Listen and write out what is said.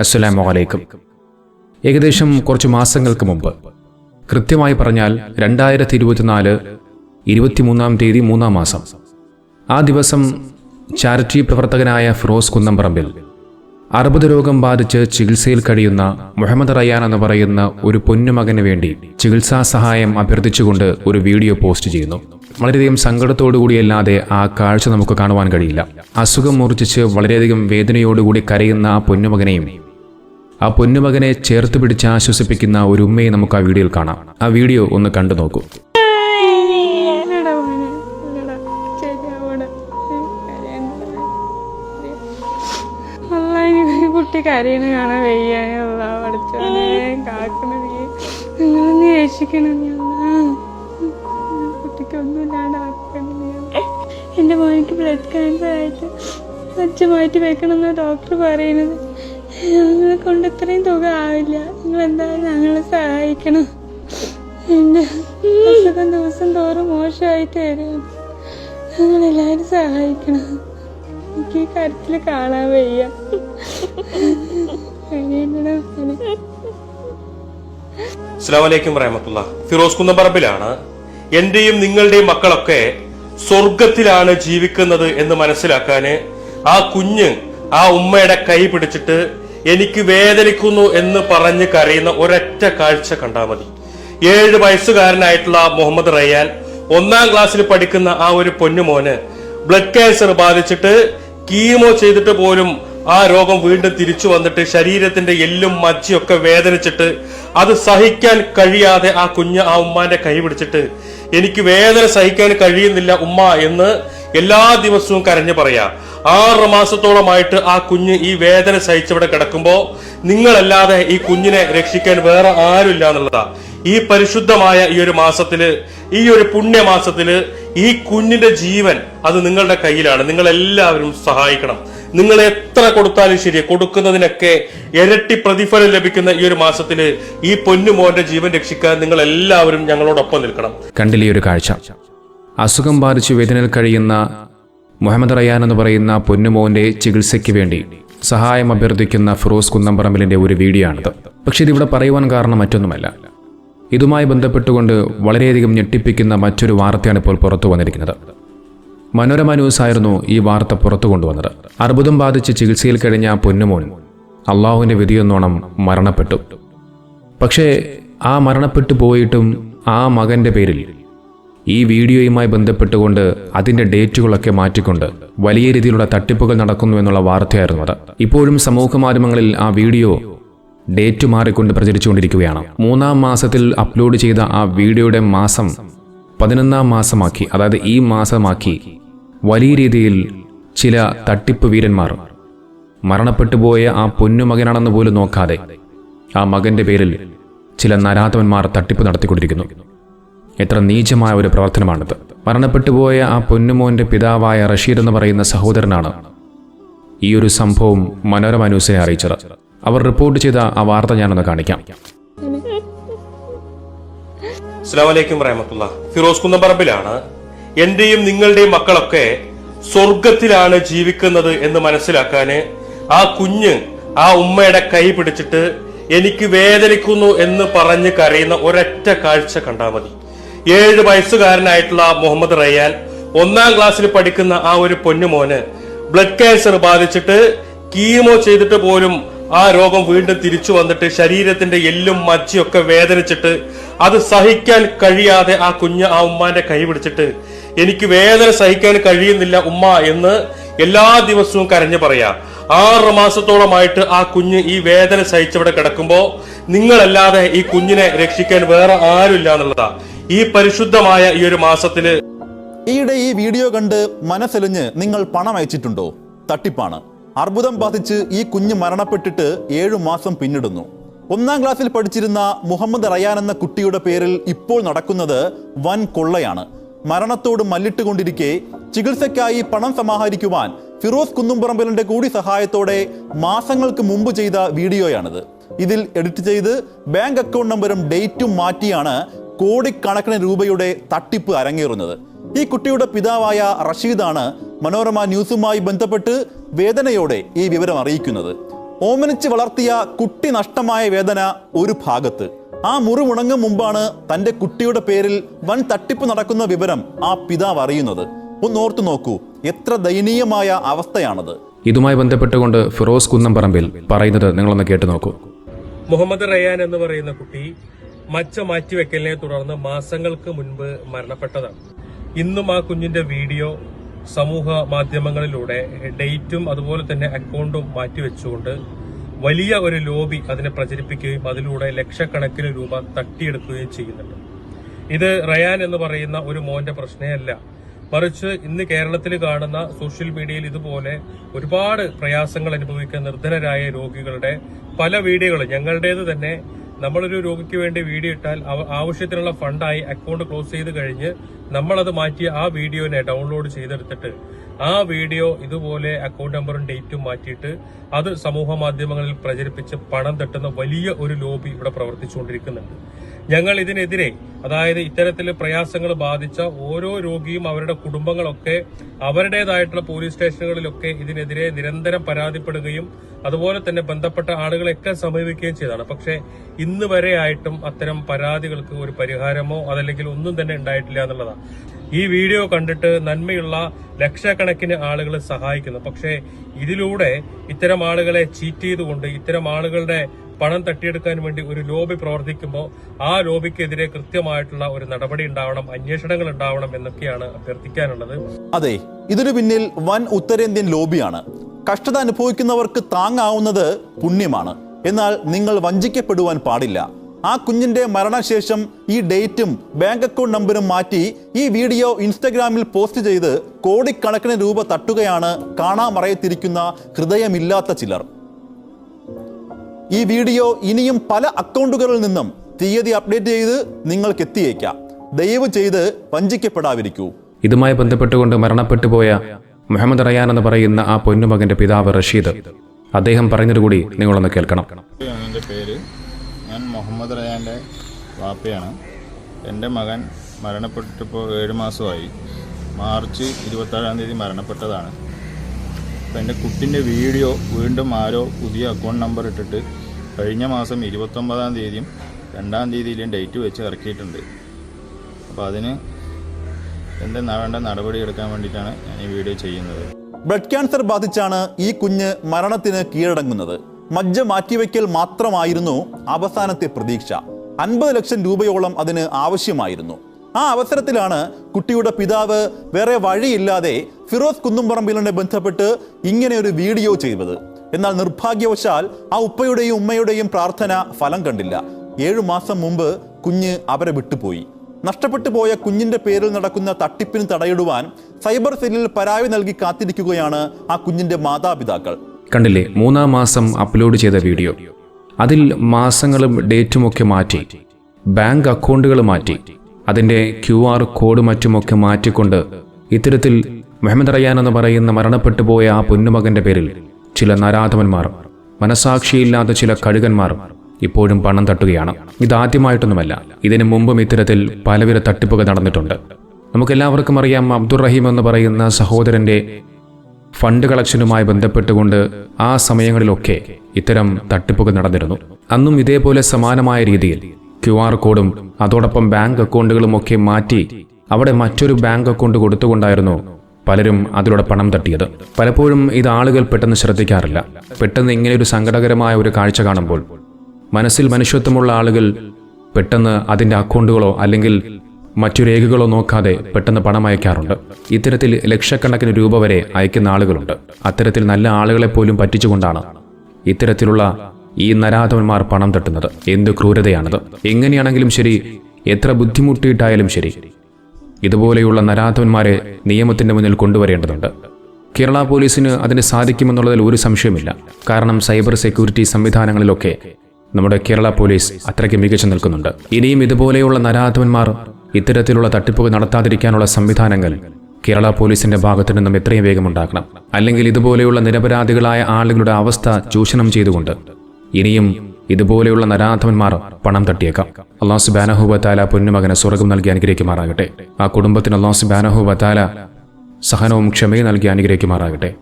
അസ്സലാമു അലൈക്കും. ഏകദേശം കുറച്ച് മാസങ്ങൾക്ക് മുമ്പ് കൃത്യമായി പറഞ്ഞാൽ രണ്ടായിരത്തി ഇരുപത്തിനാല് ഇരുപത്തിമൂന്നാം തീയതി മൂന്നാം മാസം. ആ ദിവസം ചാരിറ്റി പ്രവർത്തകനായ ഫിറോസ് കുന്നംപറമ്പിൽ അർബുദ രോഗം ബാധിച്ച് ചികിത്സയിൽ കഴിയുന്ന മുഹമ്മദ് റയ്യാൻ എന്ന് പറയുന്ന ഒരു പൊന്നുമകന് വേണ്ടി ചികിത്സാ സഹായം അഭ്യർത്ഥിച്ചുകൊണ്ട് ഒരു വീഡിയോ പോസ്റ്റ് ചെയ്യുന്നു. വളരെയധികം സങ്കടത്തോടുകൂടിയല്ലാതെ ആ കാഴ്ച നമുക്ക് കാണുവാൻ കഴിയില്ല. അസുഖം മൂർച്ഛിച്ച് വളരെയധികം വേദനയോടുകൂടി കരയുന്ന ആ പൊന്നുമകനെയും ആ പൊന്നുമകനെ ചേർത്ത് പിടിച്ച് ആശ്വസിപ്പിക്കുന്ന ഒരു ഉമ്മയെ നമുക്ക് ആ വീഡിയോയിൽ കാണാം. ആ വീഡിയോ ഒന്ന് കണ്ടു നോക്കൂ. കുട്ടി കരയണ കാണാൻ വയ്യാനുള്ള പഠിച്ചോനെ മോനിക്ക് ബ്ലഡ് ക്യാൻസർ ആയിട്ട് അച്ഛൻ മാറ്റി വെക്കണം എന്നാ ഡോക്ടർ പറയുന്നത്. ഞങ്ങളെ കൊണ്ട് ഇത്രയും തുക ആവില്ല. നിങ്ങൾ എന്തായാലും ഞങ്ങളെ സഹായിക്കണം? എന്റെ അസുഖം ദിവസം തോറും മോശമായിട്ട് വരും. ഞങ്ങളെല്ലാവരും സഹായിക്കണം. എനിക്ക് ഈ കാര്യത്തിൽ കാണാൻ വയ്യ. കഴിയണ്ടടാ റഹമത്തുള്ള ഫിറോസ് കുന്നപ്പറമ്പിലാണ് എന്റെയും നിങ്ങളുടെയും മക്കളൊക്കെ സ്വർഗത്തിലാണ് ജീവിക്കുന്നത് എന്ന് മനസ്സിലാക്കാന് ആ കുഞ്ഞ് ആ ഉമ്മയുടെ കൈ പിടിച്ചിട്ട് എനിക്ക് വേദനിക്കുന്നു എന്ന് പറഞ്ഞ് കരയുന്ന ഒരൊറ്റ കാഴ്ച കണ്ടാൽ മതി. ഏഴ് വയസ്സുകാരനായിട്ടുള്ള മുഹമ്മദ് റയ്യാൻ ഒന്നാം ക്ലാസ്സിൽ പഠിക്കുന്ന ആ ഒരു പൊന്നുമോന് ബ്ലഡ് ക്യാൻസർ ബാധിച്ചിട്ട് കീമോ ചെയ്തിട്ട് പോലും ആ രോഗം വീണ്ടും തിരിച്ചു വന്നിട്ട് ശരീരത്തിന്റെ എല്ലും മജ്ജയൊക്കെ വേദനിച്ചിട്ട് അത് സഹിക്കാൻ കഴിയാതെ ആ കുഞ്ഞ് ആ ഉമ്മാന്റെ കൈ പിടിച്ചിട്ട് എനിക്ക് വേദന സഹിക്കാൻ കഴിയുന്നില്ല ഉമ്മ എന്ന് എല്ലാ ദിവസവും കരഞ്ഞു പറയാ. ആറ് മാസത്തോളമായിട്ട് ആ കുഞ്ഞ് ഈ വേദന സഹിച്ചവിടെ കിടക്കുമ്പോ നിങ്ങളല്ലാതെ ഈ കുഞ്ഞിനെ രക്ഷിക്കാൻ വേറെ ആരുമില്ല എന്നുള്ളതാ. ഈ പരിശുദ്ധമായ ഈ ഒരു മാസത്തിൽ ഈ ഒരു പുണ്യമാസത്തിൽ ഈ കുഞ്ഞിന്റെ ജീവൻ അത് നിങ്ങളുടെ കയ്യിലാണ്. നിങ്ങൾ എല്ലാവരും സഹായിക്കണം. നിങ്ങൾ എത്ര കൊടുത്താലും ശരി കൊടുക്കുന്നതിനൊക്കെ ഇരട്ടി പ്രതിഫലം ലഭിക്കുന്ന ഈ ഒരു മാസത്തിൽ ഈ പൊന്നുമോന്റെ ജീവൻ രക്ഷിക്കാൻ നിങ്ങൾ എല്ലാവരും ഞങ്ങളോടൊപ്പം നിൽക്കണം. കണ്ടില്ലേ ഒരു കാഴ്ച? അസുഖം ബാധിച്ച് വേദനയിൽ കഴിയുന്ന മുഹമ്മദ് റയാൻ എന്ന് പറയുന്ന പൊന്നുമോന്റെ ചികിത്സയ്ക്ക് വേണ്ടി സഹായം അഭ്യർത്ഥിക്കുന്ന ഫിറോസ് കുന്നംപറമ്പിലിന്റെ ഒരു വീഡിയോ ആണിത് പക്ഷെ ഇതിവിടെ പറയുവാൻ കാരണം മറ്റൊന്നുമല്ല. ഇതുമായി ബന്ധപ്പെട്ടുകൊണ്ട് വളരെയധികം ഞെട്ടിപ്പിക്കുന്ന മറ്റൊരു വാർത്തയാണ് ഇപ്പോൾ പുറത്തു വന്നിരിക്കുന്നത്. മനോരമ ന്യൂസ് ആയിരുന്നു ഈ വാർത്ത പുറത്തു കൊണ്ടുവന്നത്. അർബുദം ബാധിച്ച് ചികിത്സയിൽ കഴിഞ്ഞ പൊന്നുമോൻ അള്ളാഹുവിന്റെ വിധിയെന്നോണം മരണപ്പെട്ടു. പക്ഷേ ആ മരണപ്പെട്ടു പോയിട്ടും ആ മകന്റെ പേരിൽ ഈ വീഡിയോയുമായി ബന്ധപ്പെട്ടുകൊണ്ട് അതിന്റെ ഡേറ്റുകളൊക്കെ മാറ്റിക്കൊണ്ട് വലിയ രീതിയിലുള്ള തട്ടിപ്പുകൾ നടക്കുന്നു എന്നുള്ള വാർത്തയായിരുന്നു അത്. ഇപ്പോഴും സമൂഹ മാധ്യമങ്ങളിൽ ആ വീഡിയോ ഡേറ്റ് മാറിക്കൊണ്ട് പ്രചരിച്ചുകൊണ്ടിരിക്കുകയാണ്. മൂന്നാം മാസത്തിൽ അപ്ലോഡ് ചെയ്ത ആ വീഡിയോയുടെ മാസം പതിനൊന്നാം മാസമാക്കി അതായത് ഈ മാസമാക്കി വലിയ രീതിയിൽ ചില തട്ടിപ്പ് വീരന്മാർ മരണപ്പെട്ടുപോയ ആ പൊന്നുമകനാണെന്ന് പോലും നോക്കാതെ ആ മകന്റെ പേരിൽ ചില നരാധവന്മാർ തട്ടിപ്പ് നടത്തിക്കൊണ്ടിരിക്കുന്നു. എത്ര നീചമായ ഒരു പ്രവർത്തനമാണിത്. മരണപ്പെട്ടുപോയ ആ പൊന്നുമോന്റെ പിതാവായ റഷീദ് എന്ന് പറയുന്ന സഹോദരനാണ് ഈ ഒരു സംഭവം മനോരമ ന്യൂസിനെ അറിയിച്ചത്. അവർ റിപ്പോർട്ട് ചെയ്ത ആ വാർത്ത ഞാനൊന്ന് കാണിക്കാം. ഫിറോസ് കുന്നംപറമ്പിലാണ് എന്റെയും നിങ്ങളുടെയും മക്കളൊക്കെ സ്വർഗത്തിലാണ് ജീവിക്കുന്നത് എന്ന് മനസ്സിലാക്കാന് ആ കുഞ്ഞ് ആ ഉമ്മയുടെ കൈ പിടിച്ചിട്ട് എനിക്ക് വേദനിക്കുന്നു എന്ന് പറഞ്ഞ് കരയുന്ന ഒരൊറ്റ കാഴ്ച കണ്ടാൽ മതി. ഏഴ് വയസ്സുകാരനായിട്ടുള്ള മുഹമ്മദ് റയ്യാൻ ഒന്നാം ക്ലാസ്സിൽ പഠിക്കുന്ന ആ ഒരു പൊന്നുമോന് ബ്ലഡ് ക്യാൻസർ ബാധിച്ചിട്ട് കീമോ ചെയ്തിട്ട് പോലും ആ രോഗം വീണ്ടും തിരിച്ചു വന്നിട്ട് ശരീരത്തിന്റെ എല്ലും മജ്ജയൊക്കെ വേദനിച്ചിട്ട് അത് സഹിക്കാൻ കഴിയാതെ ആ കുഞ്ഞ് ആ ഉമ്മാന്റെ കൈ പിടിച്ചിട്ട് എനിക്ക് വേദന സഹിക്കാൻ കഴിയുന്നില്ല ഉമ്മ എന്ന് എല്ലാ ദിവസവും കരഞ്ഞു പറയാ. ആറ് മാസത്തോളമായിട്ട് ആ കുഞ്ഞ് ഈ വേദന സഹിച്ചവിടെ കിടക്കുമ്പോ നിങ്ങളല്ലാതെ ഈ കുഞ്ഞിനെ രക്ഷിക്കാൻ വേറെ ആരുമില്ല എന്നുള്ളതാ. ഈ പരിശുദ്ധമായ ഈ ഒരു മാസത്തിൽ ഈയിടെ ഈ വീഡിയോ കണ്ട് മനസ്സെലിഞ്ഞ് നിങ്ങൾ പണം അയച്ചിട്ടുണ്ടോ? തട്ടിപ്പാണ്. അർബുദം ബാധിച്ച് ഈ കുഞ്ഞ് മരണപ്പെട്ടിട്ട് ഏഴു മാസം പിന്നിടുന്നു. ഒന്നാം ക്ലാസ്സിൽ പഠിച്ചിരുന്ന മുഹമ്മദ് റയാൻ എന്ന കുട്ടിയുടെ പേരിൽ ഇപ്പോൾ നടക്കുന്നത് വൻ കൊള്ളയാണ്. മരണത്തോട് മല്ലിട്ടുകൊണ്ടിരിക്കെ ചികിത്സയ്ക്കായി പണം സമാഹരിക്കുവാൻ ഫിറോസ് കുന്നുംപറമ്പലിന്റെ കൂടി സഹായത്തോടെ മാസങ്ങൾക്ക് മുമ്പ് ചെയ്ത വീഡിയോയാണിത്. ഇതിൽ എഡിറ്റ് ചെയ്ത് ബാങ്ക് അക്കൗണ്ട് നമ്പറും ഡേറ്റും മാറ്റിയാണ് കോടിക്കണക്കിന് രൂപയുടെ തട്ടിപ്പ് അരങ്ങേറുന്നത്. ഈ കുട്ടിയുടെ പിതാവായ റഷീദാണ് മനോരമ ന്യൂസുമായി ബന്ധപ്പെട്ട് വേദനയോടെ ഈ വിവരം അറിയിക്കുന്നത്. ഓമനിച്ച് വളർത്തിയ കുട്ടി നഷ്ടമായ വേദന ഒരു ഭാഗത്ത്. ആ മുറിവുണങ്ങും മുമ്പാണ് തന്റെ കുട്ടിയുടെ പേരിൽ വൻ തട്ടിപ്പ് നടക്കുന്ന വിവരം ആ പിതാവ് അറിയുന്നത്. ഒന്ന് ഓർത്തു നോക്കൂ എത്ര ദയനീയമായ അവസ്ഥയാണത്. ഇതുമായി ബന്ധപ്പെട്ടുകൊണ്ട് ഫിറോസ് കുന്നംപറമ്പിൽ പറയുന്നത് നിങ്ങളൊന്ന് കേട്ടു നോക്കൂ. മുഹമ്മദ് റയാൻ എന്ന് പറയുന്ന കുട്ടി മച്ച മാറ്റിവെക്കലിനെ തുടർന്ന് മാസങ്ങൾക്ക് മുൻപ് മരണപ്പെട്ടതാണ്. ഇന്നും ആ കുഞ്ഞിന്റെ വീഡിയോ സമൂഹ മാധ്യമങ്ങളിലൂടെ ഡേറ്റും അതുപോലെ തന്നെ അക്കൗണ്ടും മാറ്റിവെച്ചുകൊണ്ട് വലിയ ഒരു ലോബി അതിനെ പ്രചരിപ്പിക്കുകയും അതിലൂടെ ലക്ഷക്കണക്കിന് രൂപ തട്ടിയെടുക്കുകയും ചെയ്യുന്നുണ്ട്. ഇത് റയാൻ എന്ന് പറയുന്ന ഒരു മോന്റെ പ്രശ്നമല്ല. മറിച്ച് ഇന്ന് കേരളത്തിൽ കാണുന്ന സോഷ്യൽ മീഡിയയിൽ ഇതുപോലെ ഒരുപാട് പ്രയാസങ്ങൾ അനുഭവിക്കുന്ന നിർധനരായ രോഗികളുടെ പല വീഡിയോകൾ ഞങ്ങളുടേത് തന്നെ നമ്മളൊരു രോഗിക്ക് വേണ്ടി വീഡിയോ ഇട്ടാൽ ആവശ്യത്തിനുള്ള ഫണ്ടായി അക്കൗണ്ട് ക്ലോസ് ചെയ്ത് കഴിഞ്ഞ് നമ്മളത് മാറ്റി ആ വീഡിയോനെ ഡൗൺലോഡ് ചെയ്തെടുത്തിട്ട് ആ വീഡിയോ ഇതുപോലെ അക്കൗണ്ട് നമ്പറും ഡേറ്റും മാറ്റിയിട്ട് അത് സമൂഹ മാധ്യമങ്ങളിൽ പ്രചരിപ്പിച്ച് പണം തട്ടുന്ന വലിയ ഒരു ലോബി ഇവിടെ പ്രവർത്തിച്ചുകൊണ്ടിരിക്കുന്നുണ്ട്. ഞങ്ങൾ ഇതിനെതിരെ അതായത് ഇത്തരത്തിൽ പ്രയാസങ്ങൾ ബാധിച്ച ഓരോ രോഗിയും അവരുടെ കുടുംബങ്ങളൊക്കെ അവരുടേതായിട്ടുള്ള പോലീസ് സ്റ്റേഷനുകളിലൊക്കെ ഇതിനെതിരെ നിരന്തരം പരാതിപ്പെടുകയും അതുപോലെ തന്നെ ബന്ധപ്പെട്ട ആളുകളെയൊക്കെ സമീപിക്കുകയും ചെയ്തതാണ്. പക്ഷേ ഇന്ന് വരെ ആയിട്ടും അത്തരം പരാതികൾക്ക് ഒരു പരിഹാരമോ അതല്ലെങ്കിൽ ഒന്നും തന്നെ ഉണ്ടായിട്ടില്ല എന്നുള്ളതാണ്. ഈ വീഡിയോ കണ്ടിട്ട് നന്മയുള്ള ലക്ഷക്കണക്കിന് ആളുകൾ സഹായിക്കുന്നു. പക്ഷേ ഇതിലൂടെ ഇത്തരം ആളുകളെ ചീറ്റ് ചെയ്തുകൊണ്ട് ഇത്തരം ആളുകളുടെ പണം തട്ടിയെടുക്കാൻ വേണ്ടി ഒരു ലോബി പ്രവർത്തിക്കുമ്പോൾ ആ ലോബിക്കെതിരെ കൃത്യമായിട്ടുള്ള ഒരു നടപടി ഉണ്ടാവണം അന്വേഷണങ്ങൾ ഉണ്ടാവണം എന്നൊക്കെയാണ് അഭ്യർത്ഥിക്കാനുള്ളത്. അതെ ഇതിനു പിന്നിൽ വൻ ഉത്തരേന്ത്യൻ ലോബിയാണ്. കഷ്ടത അനുഭവിക്കുന്നവർക്ക് താങ്ങാവുന്നത് പുണ്യമാണ്. എന്നാൽ നിങ്ങൾ വഞ്ചിക്കപ്പെടുവാൻ പാടില്ല. ആ കുഞ്ഞിന്റെ മരണശേഷം ഈ ഡേറ്റും ബാങ്ക് അക്കൗണ്ട് നമ്പറും മാറ്റി ഈ വീഡിയോ ഇൻസ്റ്റഗ്രാമിൽ പോസ്റ്റ് ചെയ്ത് കോടിക്കണക്കിന് രൂപ തട്ടുകയാണ് കാണാമറയത്തിരിക്കുന്ന ഹൃദയമില്ലാത്ത ചിലർ. ഈ വീഡിയോ ഇനിയും പല അക്കൗണ്ടുകളിൽ നിന്നും തീയതി അപ്ഡേറ്റ് ചെയ്ത് നിങ്ങൾക്ക് എത്തിയേക്കാം ദയവ് ചെയ്ത് വഞ്ചിക്കപ്പെടാതിരിക്കൂ. ഇതുമായി ബന്ധപ്പെട്ടുകൊണ്ട് മരണപ്പെട്ടു പോയ മുഹമ്മദ് റയാൻ എന്ന് പറയുന്ന ആ പൊന്നുമകന്റെ പിതാവ് റഷീദ്. അദ്ദേഹം പറഞ്ഞതുകൂടി നിങ്ങളൊന്ന് കേൾക്കണം. എന്റെ പേര് ഞാൻ മുഹമ്മദ് റയാന്റെ വാപ്പയാണ്. എന്റെ മകൻ മരണപ്പെട്ടിപ്പോൾ ഏഴ് മാസമായി. മാർച്ച് ഇരുപത്താറാം തീയതി മരണപ്പെട്ടതാണ്. അപ്പോൾ എന്റെ കുട്ടിന്റെ വീഡിയോ വീണ്ടും ആരോ പുതിയ അക്കൗണ്ട് നമ്പർ ഇട്ടിട്ട് കഴിഞ്ഞ മാസം ഇരുപത്തൊമ്പതാം തീയതിയും രണ്ടാം തീയതിയിലും ഡേറ്റ് വെച്ച് ഇറക്കിയിട്ടുണ്ട്. അപ്പോൾ അതിന് എന്റെ വേണ്ട നടപടി എടുക്കാൻ വേണ്ടിയിട്ടാണ് ഞാൻ ഈ വീഡിയോ ചെയ്യുന്നത്. ബ്ലഡ് ക്യാൻസർ ബാധിച്ചാണ് ഈ കുഞ്ഞ് മരണത്തിന് കീഴടങ്ങുന്നത്. മജ്ജ മാറ്റിവെക്കൽ മാത്രമായിരുന്നു അവസാനത്തെ പ്രതീക്ഷ. അൻപത് ലക്ഷം രൂപയോളം അതിന് ആവശ്യമായിരുന്നു. ആ അവസരത്തിലാണ് കുട്ടിയുടെ പിതാവ് വേറെ വഴിയില്ലാതെ ഫിറോസ് കുന്നുംപറമ്പിലിനെ ബന്ധപ്പെട്ട് ഇങ്ങനെ ഒരു വീഡിയോ ചെയ്തത്. എന്നാൽ നിർഭാഗ്യവശാൽ ആ ഉപ്പയുടെയും ഉമ്മയുടെയും പ്രാർത്ഥന ഫലം കണ്ടില്ല. ഏഴു മാസം മുമ്പ് കുഞ്ഞ് അവരെ വിട്ടുപോയി. നഷ്ടപ്പെട്ടു പോയ കുഞ്ഞിന്റെ പേരിൽ നടക്കുന്ന തട്ടിപ്പിന് തടയിടുവാൻ സൈബർ സെല്ലിൽ പരാതി നൽകി കാത്തിരിക്കുകയാണ് ആ കുഞ്ഞിന്റെ മാതാപിതാക്കൾ. കണ്ടില്ലേ? മൂന്നാം മാസം അപ്ലോഡ് ചെയ്ത വീഡിയോ. അതിൽ മാസങ്ങളും ഡേറ്റും ഒക്കെ മാറ്റി ബാങ്ക് അക്കൗണ്ടുകൾ മാറ്റി അതിന്റെ ക്യു ആർ കോഡ് മറ്റുമൊക്കെ മാറ്റിക്കൊണ്ട് ഇത്തരത്തിൽ മുഹമ്മദ് റയ്യാൻ എന്ന് പറയുന്ന മരണപ്പെട്ടു പോയ ആ പൊന്നുമകന്റെ പേരിൽ ചില നരാധവന്മാർ മനസാക്ഷിയില്ലാത്ത ചില കഴുകന്മാർ ഇപ്പോഴും പണം തട്ടുകയാണ്. ഇതാദ്യമായിട്ടൊന്നുമല്ല ഇതിനു മുമ്പും ഇത്തരത്തിൽ പലവിധ തട്ടിപ്പുകൾ നടന്നിട്ടുണ്ട്. നമുക്കെല്ലാവർക്കും അറിയാം അബ്ദുറഹീം എന്ന് പറയുന്ന സഹോദരന്റെ ഫണ്ട് കളക്ഷനുമായി ബന്ധപ്പെട്ടുകൊണ്ട് ആ സമയങ്ങളിലൊക്കെ ഇത്തരം തട്ടിപ്പുകൾ നടന്നിരുന്നു. അന്നും ഇതേപോലെ സമാനമായ രീതിയിൽ ക്യു ആർ കോഡും അതോടൊപ്പം ബാങ്ക് അക്കൗണ്ടുകളും ഒക്കെ മാറ്റി അവിടെ മറ്റൊരു ബാങ്ക് അക്കൗണ്ട് കൊടുത്തുകൊണ്ടായിരുന്നു പലരും അതിലൂടെ പണം തട്ടിയത്. പലപ്പോഴും ഇത് ആളുകൾ പെട്ടെന്ന് ശ്രദ്ധിക്കാറില്ല. പെട്ടെന്ന് ഇങ്ങനെ ഒരു സങ്കടകരമായ ഒരു കാഴ്ച കാണുമ്പോൾ മനസ്സിൽ മനുഷ്യത്വമുള്ള ആളുകൾ പെട്ടെന്ന് അതിന്റെ അക്കൗണ്ടുകളോ അല്ലെങ്കിൽ മറ്റു രേഖകളോ നോക്കാതെ പെട്ടെന്ന് പണം അയക്കാറുണ്ട്. ഇത്തരത്തിൽ ലക്ഷക്കണക്കിന് രൂപ വരെ അയക്കുന്ന ആളുകളുണ്ട്. അത്തരത്തിൽ നല്ല ആളുകളെ പോലും പറ്റിച്ചുകൊണ്ടാണ് ഇത്തരത്തിലുള്ള ഈ നരാധവന്മാർ പണം തട്ടുന്നത്. എന്ത് ക്രൂരതയാണത്? എങ്ങനെയാണെങ്കിലും ശരി എത്ര ബുദ്ധിമുട്ടിയിട്ടായാലും ശരി. ഇതുപോലെയുള്ള നരാധവന്മാരെ നിയമത്തിന്റെ മുന്നിൽ കൊണ്ടുവരേണ്ടതുണ്ട്. കേരള പോലീസിന് അതിന് സാധിക്കുമെന്നുള്ളതിൽ ഒരു സംശയമില്ല കാരണം സൈബർ സെക്യൂരിറ്റി സംവിധാനങ്ങളിലൊക്കെ നമ്മുടെ കേരള പോലീസ് അത്രയ്ക്ക് മികച്ചു നിൽക്കുന്നുണ്ട്. ഇനിയും ഇതുപോലെയുള്ള നരാധവന്മാർ ഇത്തരത്തിലുള്ള തട്ടിപ്പുകൾ നടത്താതിരിക്കാനുള്ള സംവിധാനങ്ങൾ കേരള പോലീസിന്റെ ഭാഗത്തു നിന്നും എത്രയും വേഗം ഉണ്ടാക്കണം. അല്ലെങ്കിൽ ഇതുപോലെയുള്ള നിരപരാധികളായ ആളുകളുടെ അവസ്ഥ ചൂഷണം ചെയ്തുകൊണ്ട് ഇനിയും ഇതുപോലെയുള്ള നരാധവന്മാർ പണം തട്ടിയേക്കാം. അള്ളാഹു സുബാനഹുബത്താല പൊന്നുമകന് സ്വർഗം നൽകി അനുഗ്രഹിക്കുമാറാകട്ടെ. ആ കുടുംബത്തിന് അള്ളാഹു സുബാനഹുബത്താല സഹനവും ക്ഷമയും നൽകി അനുഗ്രഹിക്കുമാറാകട്ടെ.